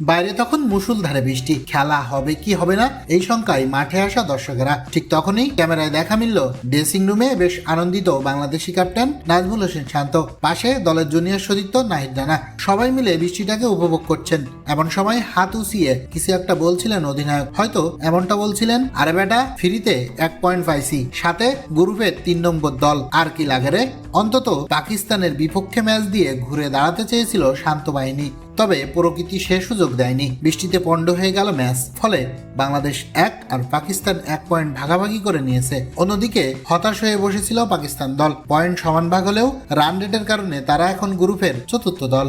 বাইরে তখন মুসুলধারে বৃষ্টি। খেলা হবে কি হবে না? এই শঙ্কায় মাঠে আসা দর্শকেরা। ঠিক তখনই ক্যামেরায় দেখা মিলল ড্রেসিং রুমে বেশ আনন্দিত বাংলাদেশি ক্যাপ্টেন নাজমুল হোসেন শান্ত। পাশে দলের জুনিয়র সতীর্থ নাহিদ রানা। সবাই মিলে বৃষ্টিটাকে উপভোগ করছেন। এমন সময় হাত উসিয়ে কিছু একটা বলছিলেন অধিনায়ক। হয়তো এমনটা বলছিলেন, আরে বেটা, ফ্রিতে এক পয়েন্ট পাইছি। সাথে গ্রুপের তিন নম্বর দল। আর কি লাগে রে? অন্তত পাকিস্তানের বিপক্ষে ম্যাচ দিয়ে ঘুরে দাঁড়াতে চেয়েছিল শান্ত বাহিনী। তবে প্রকৃতি সে সুযোগ দেয়নি। বৃষ্টিতে পণ্ড হয়ে গেল ম্যাচ। ফলে বাংলাদেশ এক আর পাকিস্তান এক পয়েন্ট ভাগাভাগি করে নিয়েছে। অন্যদিকে হতাশ হয়ে বসেছিল পাকিস্তান দল। পয়েন্ট সমান ভাগ হলেও রান রেটের কারণে তারা এখন গ্রুপের চতুর্থ দল।